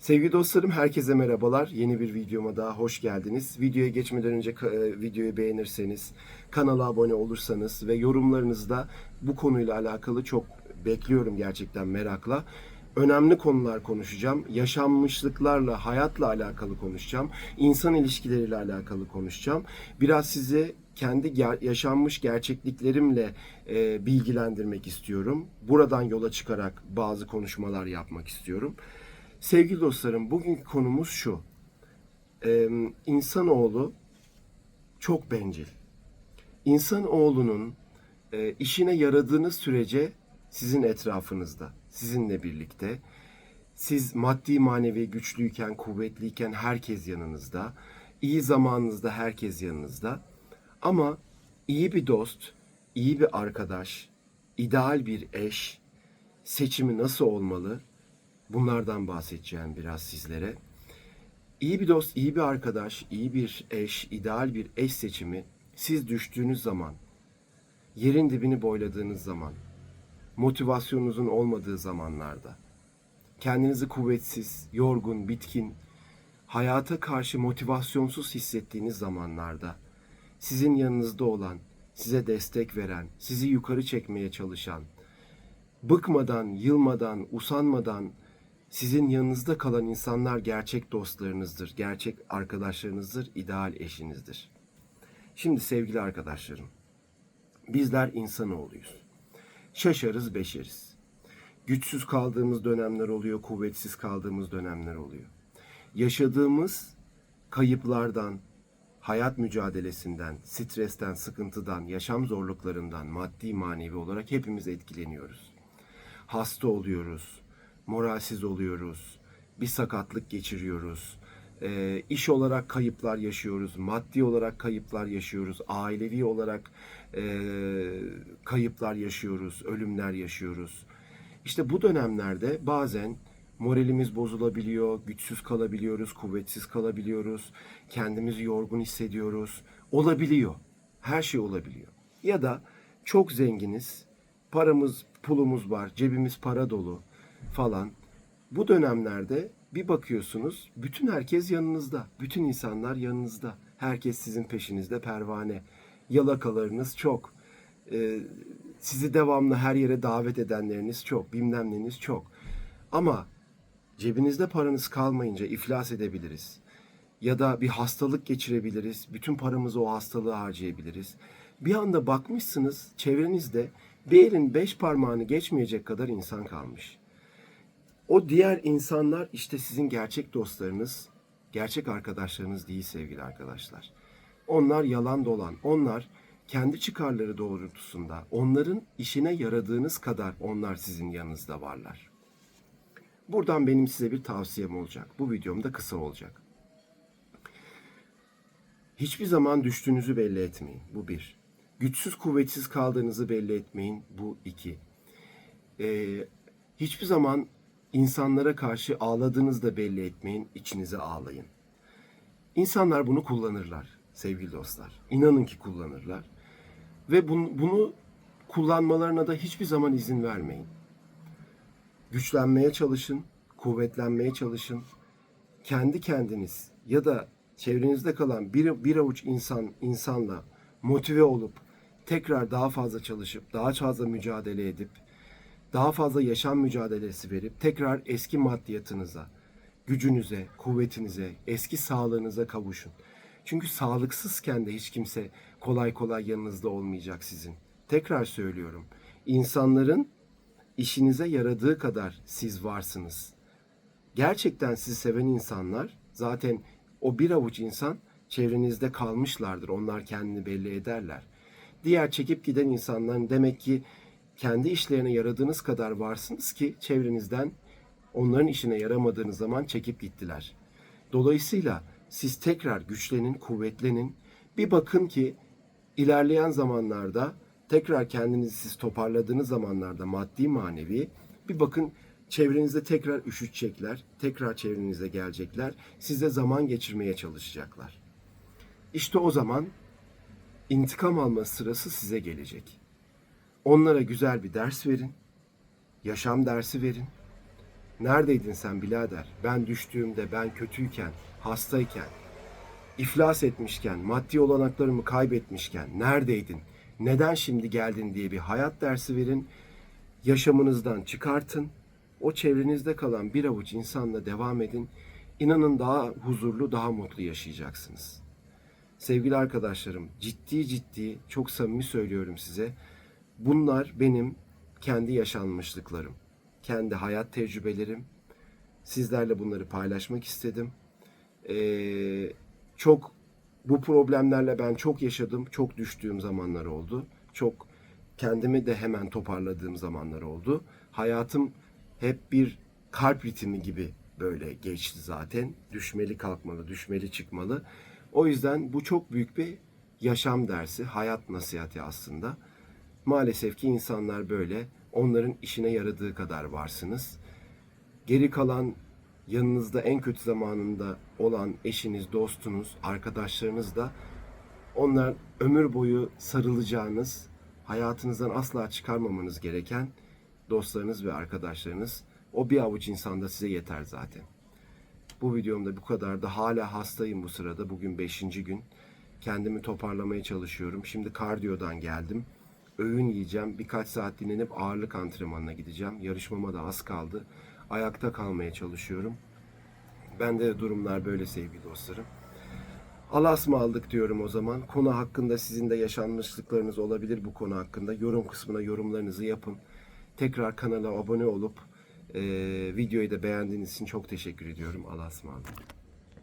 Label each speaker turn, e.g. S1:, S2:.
S1: Sevgili dostlarım herkese merhabalar. Yeni bir videoma daha hoş geldiniz. Videoya geçmeden önce e, videoyu beğenirseniz, kanala abone olursanız ve yorumlarınızda bu konuyla alakalı çok bekliyorum gerçekten merakla. Önemli konular konuşacağım. Yaşanmışlıklarla, hayatla alakalı konuşacağım. İnsan ilişkileriyle alakalı konuşacağım. Biraz size kendi ger- yaşanmış gerçekliklerimle e, bilgilendirmek istiyorum. Buradan yola çıkarak bazı konuşmalar yapmak istiyorum. Sevgili dostlarım, bugünkü konumuz şu. Ee, insanoğlu çok bencil. İnsanoğlunun e, işine yaradığınız sürece sizin etrafınızda, sizinle birlikte. Siz maddi manevi güçlüyken, kuvvetliyken herkes yanınızda. İyi zamanınızda herkes yanınızda. Ama iyi bir dost, iyi bir arkadaş, ideal bir eş seçimi nasıl olmalı? Bunlardan bahsedeceğim biraz sizlere. İyi bir dost, iyi bir arkadaş, iyi bir eş, ideal bir eş seçimi siz düştüğünüz zaman, yerin dibini boyladığınız zaman, motivasyonunuzun olmadığı zamanlarda, kendinizi kuvvetsiz, yorgun, bitkin, hayata karşı motivasyonsuz hissettiğiniz zamanlarda, sizin yanınızda olan, size destek veren, sizi yukarı çekmeye çalışan, bıkmadan, yılmadan, usanmadan sizin yanınızda kalan insanlar gerçek dostlarınızdır, gerçek arkadaşlarınızdır, ideal eşinizdir. Şimdi sevgili arkadaşlarım, bizler insanoğluyuz. Şaşarız, beşeriz. Güçsüz kaldığımız dönemler oluyor, kuvvetsiz kaldığımız dönemler oluyor. Yaşadığımız kayıplardan, hayat mücadelesinden, stresten, sıkıntıdan, yaşam zorluklarından maddi manevi olarak hepimiz etkileniyoruz. Hasta oluyoruz, moralsiz oluyoruz, bir sakatlık geçiriyoruz, e, iş olarak kayıplar yaşıyoruz, maddi olarak kayıplar yaşıyoruz, ailevi olarak e, kayıplar yaşıyoruz, ölümler yaşıyoruz. İşte bu dönemlerde bazen moralimiz bozulabiliyor, güçsüz kalabiliyoruz, kuvvetsiz kalabiliyoruz, kendimizi yorgun hissediyoruz. Olabiliyor. Her şey olabiliyor. Ya da çok zenginiz, paramız, pulumuz var, cebimiz para dolu falan. Bu dönemlerde bir bakıyorsunuz bütün herkes yanınızda. Bütün insanlar yanınızda. Herkes sizin peşinizde pervane. Yalakalarınız çok. Ee, sizi devamlı her yere davet edenleriniz çok. Bilmem çok. Ama cebinizde paranız kalmayınca iflas edebiliriz. Ya da bir hastalık geçirebiliriz. Bütün paramızı o hastalığa harcayabiliriz. Bir anda bakmışsınız çevrenizde bir elin beş parmağını geçmeyecek kadar insan kalmış. O diğer insanlar işte sizin gerçek dostlarınız, gerçek arkadaşlarınız değil sevgili arkadaşlar. Onlar yalan dolan. Onlar kendi çıkarları doğrultusunda onların işine yaradığınız kadar onlar sizin yanınızda varlar. Buradan benim size bir tavsiyem olacak. Bu videom da kısa olacak. Hiçbir zaman düştüğünüzü belli etmeyin. Bu bir. Güçsüz kuvvetsiz kaldığınızı belli etmeyin. Bu iki. Ee, hiçbir zaman insanlara karşı ağladığınızı da belli etmeyin. İçinize ağlayın. İnsanlar bunu kullanırlar sevgili dostlar. İnanın ki kullanırlar. Ve bunu, bunu kullanmalarına da hiçbir zaman izin vermeyin. Güçlenmeye çalışın, kuvvetlenmeye çalışın. Kendi kendiniz ya da çevrenizde kalan bir, bir avuç insan insanla motive olup tekrar daha fazla çalışıp daha fazla mücadele edip daha fazla yaşam mücadelesi verip tekrar eski maddiyatınıza, gücünüze, kuvvetinize, eski sağlığınıza kavuşun. Çünkü sağlıksızken de hiç kimse kolay kolay yanınızda olmayacak sizin. Tekrar söylüyorum. İnsanların işinize yaradığı kadar siz varsınız. Gerçekten sizi seven insanlar zaten o bir avuç insan çevrenizde kalmışlardır. Onlar kendini belli ederler. Diğer çekip giden insanların demek ki kendi işlerine yaradığınız kadar varsınız ki çevrenizden onların işine yaramadığınız zaman çekip gittiler. Dolayısıyla siz tekrar güçlenin, kuvvetlenin. Bir bakın ki ilerleyen zamanlarda tekrar kendinizi siz toparladığınız zamanlarda maddi manevi bir bakın çevrenizde tekrar üşütecekler, tekrar çevrenize gelecekler, size zaman geçirmeye çalışacaklar. İşte o zaman intikam alma sırası size gelecek. Onlara güzel bir ders verin, yaşam dersi verin. Neredeydin sen birader? Ben düştüğümde, ben kötüyken, hastayken, iflas etmişken, maddi olanaklarımı kaybetmişken neredeydin? Neden şimdi geldin diye bir hayat dersi verin. Yaşamınızdan çıkartın. O çevrenizde kalan bir avuç insanla devam edin. İnanın daha huzurlu, daha mutlu yaşayacaksınız. Sevgili arkadaşlarım, ciddi ciddi, çok samimi söylüyorum size. Bunlar benim kendi yaşanmışlıklarım, kendi hayat tecrübelerim. Sizlerle bunları paylaşmak istedim. Ee, çok bu problemlerle ben çok yaşadım, çok düştüğüm zamanlar oldu. Çok kendimi de hemen toparladığım zamanlar oldu. Hayatım hep bir kalp ritmi gibi böyle geçti zaten. Düşmeli kalkmalı, düşmeli çıkmalı. O yüzden bu çok büyük bir yaşam dersi, hayat nasihati aslında. Maalesef ki insanlar böyle. Onların işine yaradığı kadar varsınız. Geri kalan yanınızda en kötü zamanında olan eşiniz, dostunuz, arkadaşlarınız da onlar ömür boyu sarılacağınız, hayatınızdan asla çıkarmamanız gereken dostlarınız ve arkadaşlarınız. O bir avuç insan da size yeter zaten. Bu videomda bu kadar da hala hastayım bu sırada. Bugün 5. gün. Kendimi toparlamaya çalışıyorum. Şimdi kardiyodan geldim. Öğün yiyeceğim. Birkaç saat dinlenip ağırlık antrenmanına gideceğim. Yarışmama da az kaldı. Ayakta kalmaya çalışıyorum. Bende de durumlar böyle sevgili dostlarım. Allah'a ısmarladık diyorum o zaman. Konu hakkında sizin de yaşanmışlıklarınız olabilir bu konu hakkında. Yorum kısmına yorumlarınızı yapın. Tekrar kanala abone olup eee, videoyu da beğendiğiniz için çok teşekkür ediyorum. Allah'a ısmarladık.